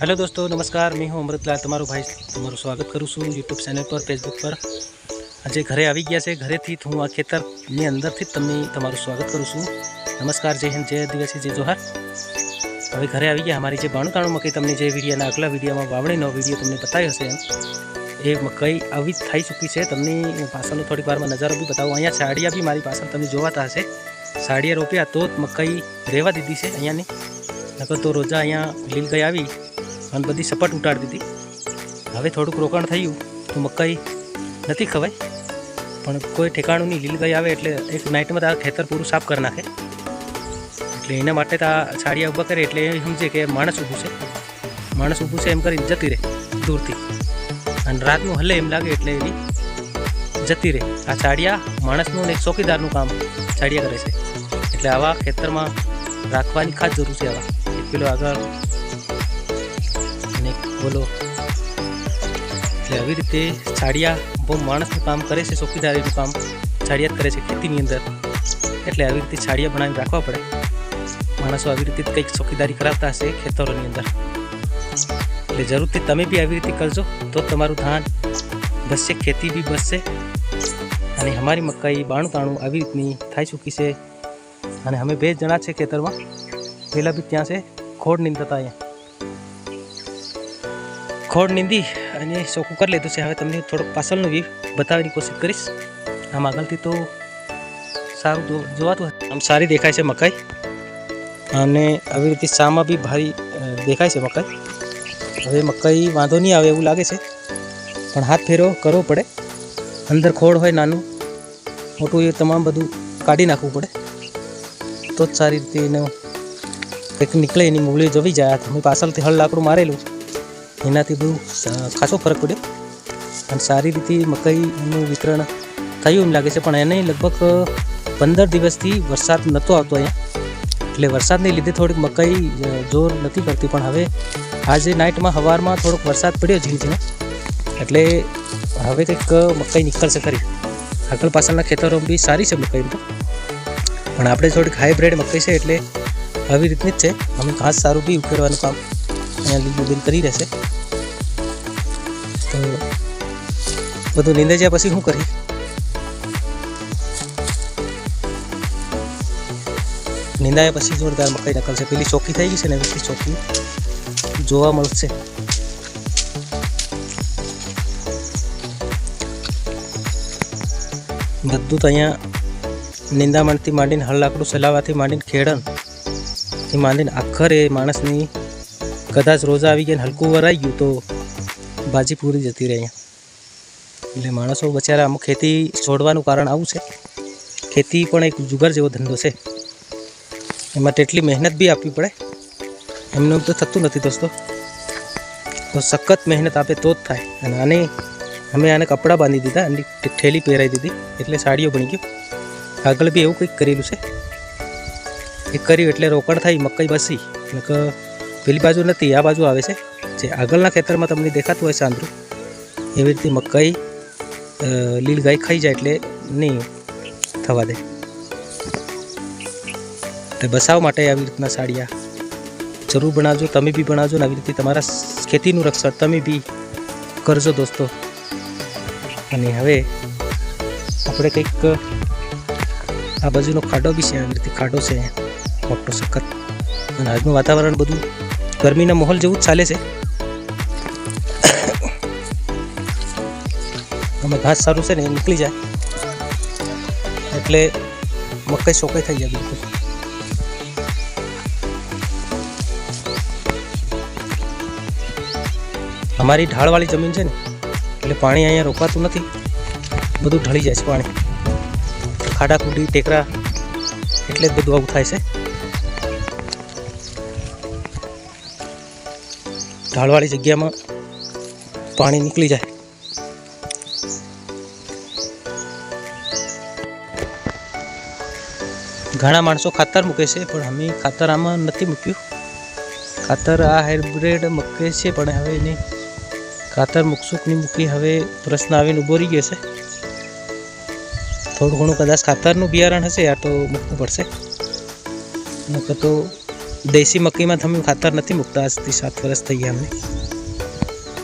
Hello દોસ્તો, નમસ્કાર. મેં હું અમૃતલાલ તમારું ભાઈ તમારું સ્વાગત કરું છું યુટ્યુબ ચેનલ પર ફેસબુક પર. આજે ઘરે આવી ગયા છે. ઘરેથી હું આ ખેતરની અંદરથી જ તમને તમારું સ્વાગત કરું છું. નમસ્કાર, જય હિન્દ, જય દિવસી જય જોહાર. હવે ઘરે આવી ગયા. અમારી જે બાણું મકાઈ તમને જે વિડીયાના આગલા વિડીયામાં વાવણીનો વીડિયો તમને બતાવ્યો હશે એ મકઈ આવી થઈ ચૂકી છે. તમને પાછળનો થોડીક વારમાં નજારો બી બતાવું. અહીંયા સાડિયા બી મારી પાછળ તમે જોવાતા હશે. સાડિયા રોપ્યા તો મકઈ રહેવા દીધી છે અહીંયાની. નકર તો રોજા અહીંયા લીલ ગઈ આવી. અને બધી સપટ ઉટાડી દીધી. હવે થોડુંક રોકાણ થયું તો મકાઈ નથી ખવાય. પણ કોઈ ઠેકાણું નહીં લીલ આવે એટલે એક નાઇટમાં આ ખેતર પૂરું સાફ કરી નાખે. એટલે એના માટે તો આ છાડિયા ઊભા કરે એટલે એ સમજે કે માણસ ઊભું છે. માણસ ઊભું છે એમ કરીને જતી રહે દૂરથી. અને રાતનું હલે એમ લાગે એટલે એની જતી રહે. આ છાડિયા માણસનું એક ચોકીદારનું કામ છાડિયા કરે છે. એટલે આવા ખેતરમાં રાખવાની ખાસ જરૂર છે આવા. એક પેલો આગળ અને બોલો. એટલે આવી રીતે છાડિયા બહુ માણસનું કામ કરે છે ચોકીદારીનું કામ છાડિયા કરે છે ખેતીની અંદર. એટલે આવી રીતે છાડિયા બનાવી રાખવા પડે. માણસો આવી રીતે કંઈક ચોકીદારી કરાવતા હશે ખેતરોની અંદર. એટલે જરૂરથી તમે બી આવી રીતે કરજો, તો તમારું ધાન બસશે ખેતી બી બસશે અને અમારી મકાઈ બાણું તાણું આવી રીતની થઈ ચૂકી છે. અને અમે બે જણા છે ખેતરમાં. પહેલાં બી ત્યાં છે ખોડ નીંદતા અહીંયા. ખોડ નીંદી અને ચોખ્ખું કરી લીધું છે. હવે તમને થોડોક પાછળનો વ્યૂ બતાવવાની કોશિશ કરીશ. આમ આગળથી તો સારું જોવાતું. આમ સારી દેખાય છે મકાઈ. અને આવી રીતે શામાં બી ભારી દેખાય છે મકાઈ. હવે મકાઈ વાંધો નહીં આવે એવું લાગે છે. પણ હાથ ફેરો કરવો પડે. અંદર ખોડ હોય નાનું, મોટું એ તમામ બધું કાઢી નાખવું પડે. તો જ સારી રીતે એનું કંઈક નીકળે એની મૂળી જવી જાય. તમે પાછળથી હળ લાકડું મારેલું એનાથી બહુ ખાસો ફરક પડ્યો. અને સારી રીતે મકાઈનું વિતરણ થયું એમ લાગે છે. પણ એને લગભગ પંદર દિવસથી વરસાદ નહોતો આવતો અહીંયા. એટલે વરસાદને લીધે થોડીક મકાઈ જોર નથી કરતી પણ હવે આજે નાઇટમાં સવારમાં થોડોક વરસાદ પડ્યો ઝીણ ઝીણો એટલે હવે કંઈક મકાઈ નીકળશે ખરી. આગળ પાછળના ખેતરો બી સારી છે મકાઈ પણ આપણે થોડીક હાઈબ્રિડ મકાઈ છે એટલે આવી રીતની જ છે. અમે ઘાસ સારું બી ઉકેરવાનું કામ અહીંયા લીલું કરી રહેશે. તો બધું નીંદાઈ જાય પછી શું કરી નીંદાયા પછી જોરદાર મકાઈ નકલશે પેલી ચોખ્ખી થઈ ગઈ છે ને રીતે ચોખ્ખી જોવા મળશે. બધું તો અહીંયા નિંદામણથી માંડીને હળ લાકડું ચલાવવાથી માંડીને ખેડણથી માંડીને આખરે માણસની કદાચ રોજા આવી ગયા હલકું વરાઈ ગયું તો બાજી પૂરી જતી રહે. અહીંયા એટલે માણસો બચારા અમુક ખેતી છોડવાનું કારણ આવું છે. ખેતી પણ એક જુગાર જેવો ધંધો છે. એમાં તેટલી મહેનત બી આપવી પડે. એમનું તો થતું નથી દોસ્તો. તો સખત મહેનત આપે તો જ થાય. અને આને અમે આને કપડાં બાંધી દીધા અને ઠેલી પહેરાવી દીધી, એટલે સાડીઓ બની ગયું આગળ બી એવું કંઈક કરેલું છે. એ કર્યું એટલે રોકડ થાય, મકાઈ બસી. પેલી બાજુ નથી, આ બાજુ આવે છે. જે આગળના ખેતરમાં તમને દેખાતું હોય સાંદરું એવી રીતે મકાઈ લીલ ગાય ખાઈ જાય એટલે નહીં થવા દે. એટલે બસાવ માટે આવી રીતના સાડિયા જરૂર બનાવજો, તમે બી બનાવજો ને આવી રીતે તમારા ખેતીનું રક્ષણ તમે બી કરજો દોસ્તો. અને હવે આપણે કંઈક આ બાજુનો ખાડો બી છે, આવી રીતે ખાડો છે, મોટો સખત. અને આજનું વાતાવરણ બધું ગરમીના માહોલ જેવું જ ચાલે છે. અમે ઘાસ સારું છે ને એ નીકળી જાય. એટલે મકાઈ સોકાઈ થઈ જાય બિલકુલ. અમારી ઢાળવાળી જમીન છે ને, એટલે પાણી અહીંયા રોકાતું નથી. બધું ઢળી જાય છે પાણી. ખાડા ખૂડી, ટેકરા, એટલે જ બધું આવું થાય છે. ઢાળવાળી જગ્યામાં પાણી નીકળી જાય. ઘણા માણસો ખાતર મૂકે છે, પણ અમે ખાતર આમાં નથી મૂક્યું. ખાતર આ હાઇબ્રિડ મૂકે છે, પણ હવે એને ખાતર મૂકશું કે નહીં મૂકી હવે પ્રશ્ન આવીને ઊભો રહી ગયો છે. થોડું ઘણું કદાચ ખાતરનું બિયારણ હશે યા તો મૂકવું પડશે. નકર તો દેશી મકઈમાં તમે ખાતર નથી મૂકતા, આજથી સાત વર્ષ થઈ ગયા અમને.